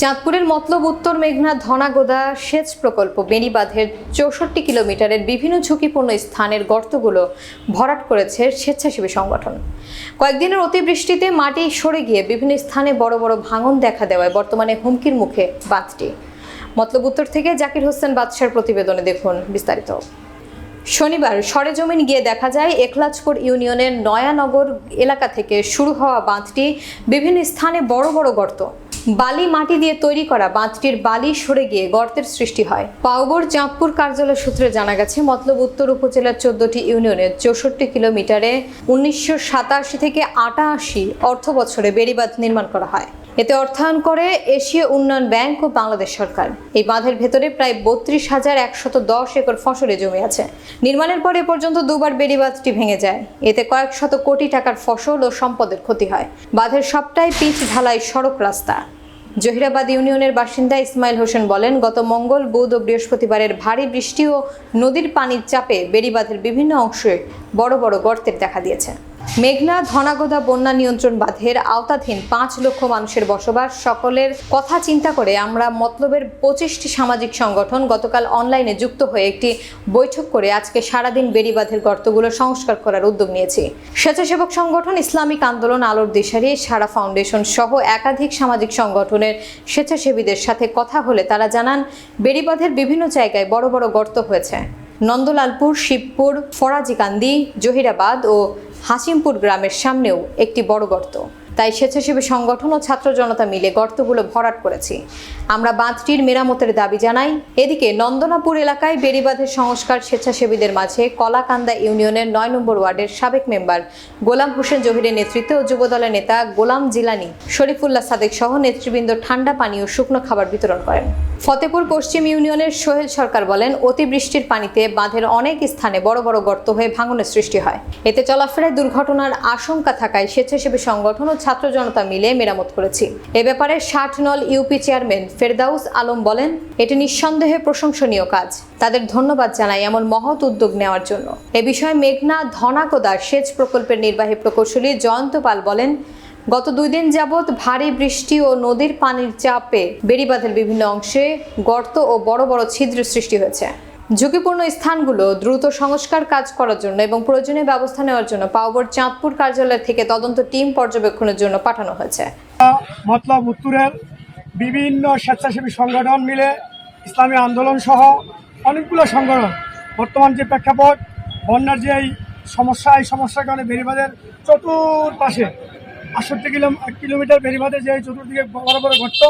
চাঁদপুরের মতলব উত্তর মেঘনা ধনাগোদা সেচ প্রকল্প বেড়িবাঁধের চৌষট্টি কিলোমিটারের বিভিন্ন ঝুঁকিপূর্ণ স্থানের গর্তগুলো ভরাট করেছে স্বেচ্ছাসেবী সংগঠন। কয়েকদিনের অতিবৃষ্টিতে মাটি সরে গিয়ে বিভিন্ন স্থানে বড় বড় ভাঙন দেখা দেওয়ায় বর্তমানে হুমকির মুখে বাঁধটি। মতলব উত্তর থেকে জাকির হোসেন বাদশার প্রতিবেদনে দেখুন বিস্তারিত। শনিবার সরেজমিন গিয়ে দেখা যায়, একলাজপুর ইউনিয়নের নয়ানগর এলাকা থেকে শুরু হওয়া বাঁধটি বিভিন্ন স্থানে বড় বড় গর্ত বালি মাটি দিয়ে তৈরি করা বাঁধটির বালি সরে গিয়ে গর্তের সৃষ্টি হয়। পাওগড় চাঁদপুর কার্যালয় সূত্রে জানা গেছে, মতলব উত্তর উপজেলার চোদ্দটি ইউনিয়নের চৌষট্টি কিলোমিটারে উনিশশো সাতাশি থেকে আটাশি অর্থ বছরে বেড়িবাঁধ নির্মাণ করা হয়। এতে অর্থায়ন করে এশীয় উন্নয়ন ব্যাংক ও বাংলাদেশ সরকার। এই বাঁধের ভেতরে প্রায় বত্রিশ হাজার একশত দশ একর ফসলে জমি আছে। নির্মাণের পর পর্যন্ত দুবার বেড়িবাঁধটি ভেঙে যায়। এতে কয়েক শত কোটি টাকার ফসল ও সম্পদের ক্ষতি হয়। বাঁধের সবটাই পিচ ঢালাই সড়ক রাস্তা। জহিরাবাদ ইউনিয়নের বাসিন্দা ইসমাইল হোসেন বলেন, গত মঙ্গল, বুধ ও বৃহস্পতিবারের ভারী বৃষ্টি ও নদীর পানির চাপে বেড়িবাঁধের বিভিন্ন অংশে বড় বড় গর্তের দেখা দিয়েছে। মেঘনা, ধনাগোদা বন্যা নিয়ন্ত্রণ বাঁধের আওতাধীন পাঁচ লক্ষ মানুষের বসবাস। সকলের কথা চিন্তা করে আমরা মতলবের পঁচিশটি সামাজিক সংগঠন গতকাল অনলাইনে যুক্ত হয়ে একটি বৈঠক করে আজকে সারাদিন বেড়িবাঁধের গর্তগুলো সংস্কার করার উদ্যোগ নিয়েছি। স্বেচ্ছাসেবক সংগঠন ইসলামিক আন্দোলন আলোর দিশারি, সারা ফাউন্ডেশন সহ একাধিক সামাজিক সংগঠনের স্বেচ্ছাসেবীদের সাথে কথা হলে তারা জানান বেড়িবাঁধের বিভিন্ন জায়গায় বড় বড় গর্ত হয়েছে। নন্দলালপুর শিবপুর ফরাজিকান্দি জহিরাবাদ ও হাসিমপুর গ্রামের সামনেও একটি বড় গর্ত। তাই স্বেচ্ছাসেবী সংগঠন ও ছাত্র জনতা মিলে গর্তগুলো ভরাট করেছি। আমরা বাঁধটির মেরামতের দাবি জানাই। এদিকে নন্দনাপুর এলাকায় বেড়িবাঁধের সংস্কার স্বেচ্ছাসেবীদের মাঝে কলাকান্দা ইউনিয়নের নয় নম্বর ওয়ার্ডের সাবেক মেম্বার গোলাম হোসেন জহিরের নেতৃত্বে ও যুবদলের নেতা গোলাম জিলানি, শরীফুল্লাহ সাদেক সহ নেতৃবৃন্দ ঠান্ডা পানি ও শুকনো খাবার বিতরণ করেন। ফতেপুর পশ্চিম ইউনিয়নের সোহেল সরকার বলেন, অতিবৃষ্টির পানিতে বাঁধের অনেক স্থানে বড় বড় গর্ত হয়ে ভাঙনের সৃষ্টি হয়। এতে চলাফেরায় দুর্ঘটনার আশঙ্কা থাকায় স্বেচ্ছাসেবী সংগঠন ও ছাত্র জনতা মিলে মেরামত করেছি। এ ব্যাপারে ষাট নল ইউপি চেয়ারম্যান ফেরদাউস আলম বলেন, এটি নিঃসন্দেহে প্রশংসনীয় কাজ। তাদের ধন্যবাদ জানাই এমন মহৎ উদ্যোগ নেওয়ার জন্য। এ বিষয়ে মেঘনা ধনাকোদা সেচ প্রকল্পের নির্বাহী প্রকৌশলী জয়ন্ত পাল বলেন, গত দুই দিন যাবৎ ভারী বৃষ্টি ও নদীর পানির চাপে বেড়িবাঁধের বিভিন্ন অংশে গর্ত ও বড় বড় ছিদ্র সৃষ্টি হয়েছে। ঝুঁকিপূর্ণ স্থানগুলো দ্রুত সংস্কার কাজ করার জন্য এবং প্রয়োজনীয় ব্যবস্থা নেওয়ার জন্য পাওবর চাঁদপুর কার্যালয় থেকে তদন্ত টিম পর্যবেক্ষণের জন্য পাঠানো হয়েছে। মতলব উত্তরের বিভিন্ন স্বেচ্ছাসেবী সংগঠন মিলে ইসলামী আন্দোলন সহ অনেকগুলো সংগঠন, বর্তমান যে প্রেক্ষাপট, বন্যার যে এই সমস্যা, এই সমস্যার কারণে বেড়িবাঁধের চতুর্পাশে আটষট্টি কিলো কিলোমিটার বেড়িবাঁধে যে চতুর্দিকে বড় বড় ঘটত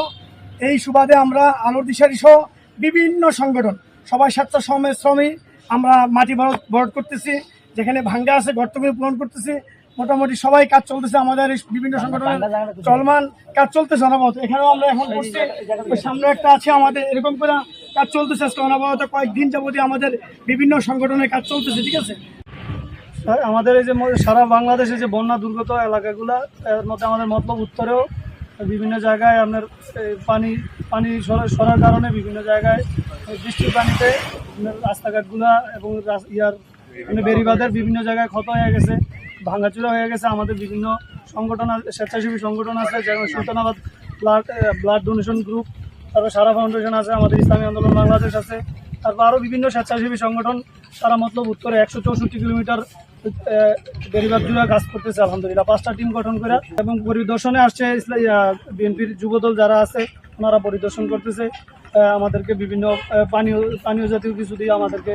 এই সুবাদে আমরা আলোর দিশারি সহ বিভিন্ন সংগঠন সবাই স্বেচ্ছাশ্রমে শ্রমিক আমরা মাটি ভরত ভরট করতেছি যেখানে ভাঙ্গা আছে গর্তগুলো পূরণ করতেছি। মোটামুটি সবাই কাজ চলতেছে আমাদের এই বিভিন্ন সংগঠনের চলমান কাজ চলতেছে অনাবত এখানেও আমরা এখন করছি সামনে একটা আছে আমাদের এরকম করে কাজ চলতেছে আজকে অনাবত কয়েকদিন যাবতীয় আমাদের বিভিন্ন সংগঠনের কাজ চলতেছে ঠিক আছে? আমাদের এই যে সারা বাংলাদেশে যে বন্যা দুর্গত এলাকাগুলো এর মধ্যে আমাদের মতলব উত্তরেও বিভিন্ন জায়গায় আপনার পানি পানি সরা- সরার কারণে বিভিন্ন জায়গায় বৃষ্টির পানিতে রাস্তাঘাটগুলা এবং ইয়ার মানে বেড়িবাঁধের বিভিন্ন জায়গায় ক্ষত হয়ে গেছে, ভাঙাচুরা হয়ে গেছে। আমাদের বিভিন্ন সংগঠন আছে, স্বেচ্ছাসেবী সংগঠন আছে, যেমন Sultanabad blood blood donation group, তারপর সারা ফাউন্ডেশন আছে, আমাদের ইসলামী আন্দোলন বাংলাদেশ আছে। তারপর আরও বিভিন্ন স্বেচ্ছাসেবী সংগঠন, তারা মতলব উত্তরে একশো চৌষট্টি কিলোমিটার বেরিবাদ জুড়ে কাজ করতেছে, আলহামদুলিল্লাহ। পাঁচটা টিম গঠন করে এবং পরিদর্শনে আসছে বিএনপির যুবদল যারা আছে, ওনারা পরিদর্শন করতেছে। আমাদেরকে বিভিন্ন পানীয় পানীয় জাতীয় কিছু দিয়ে আমাদেরকে